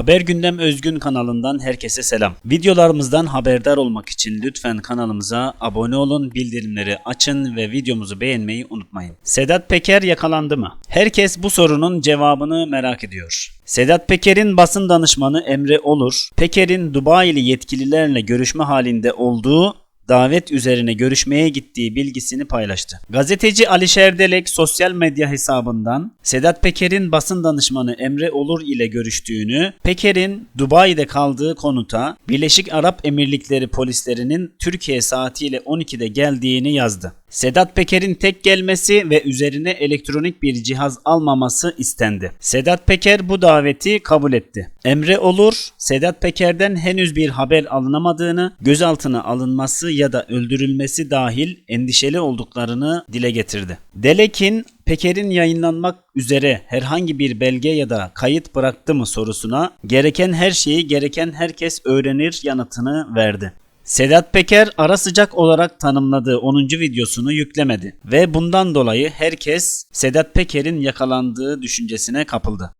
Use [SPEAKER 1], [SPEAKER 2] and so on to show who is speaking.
[SPEAKER 1] Haber Gündem Özgün kanalından herkese selam. Videolarımızdan haberdar olmak için lütfen kanalımıza abone olun, bildirimleri açın ve videomuzu beğenmeyi unutmayın. Sedat Peker yakalandı mı? Herkes bu sorunun cevabını merak ediyor. Sedat Peker'in basın danışmanı Emre Olur, Peker'in Dubai'li yetkililerle görüşme halinde olduğu davet üzerine görüşmeye gittiği bilgisini paylaştı. Gazeteci Ali Şerdelek sosyal medya hesabından Sedat Peker'in basın danışmanı Emre Olur ile görüştüğünü, Peker'in Dubai'de kaldığı konuta Birleşik Arap Emirlikleri polislerinin Türkiye saatiyle 12'de geldiğini yazdı. Sedat Peker'in tek gelmesi ve üzerine elektronik bir cihaz almaması istendi. Sedat Peker bu daveti kabul etti. Emre Olur, Sedat Peker'den henüz bir haber alınamadığını, gözaltına alınması ya da öldürülmesi dahil endişeli olduklarını dile getirdi. Delek'in Peker'in yayınlanmak üzere herhangi bir belge ya da kayıt bıraktı mı sorusuna gereken her şeyi gereken herkes öğrenir yanıtını verdi. Sedat Peker ara sıcak olarak tanımladığı 10. videosunu yüklemedi ve bundan dolayı herkes Sedat Peker'in yakalandığı düşüncesine kapıldı.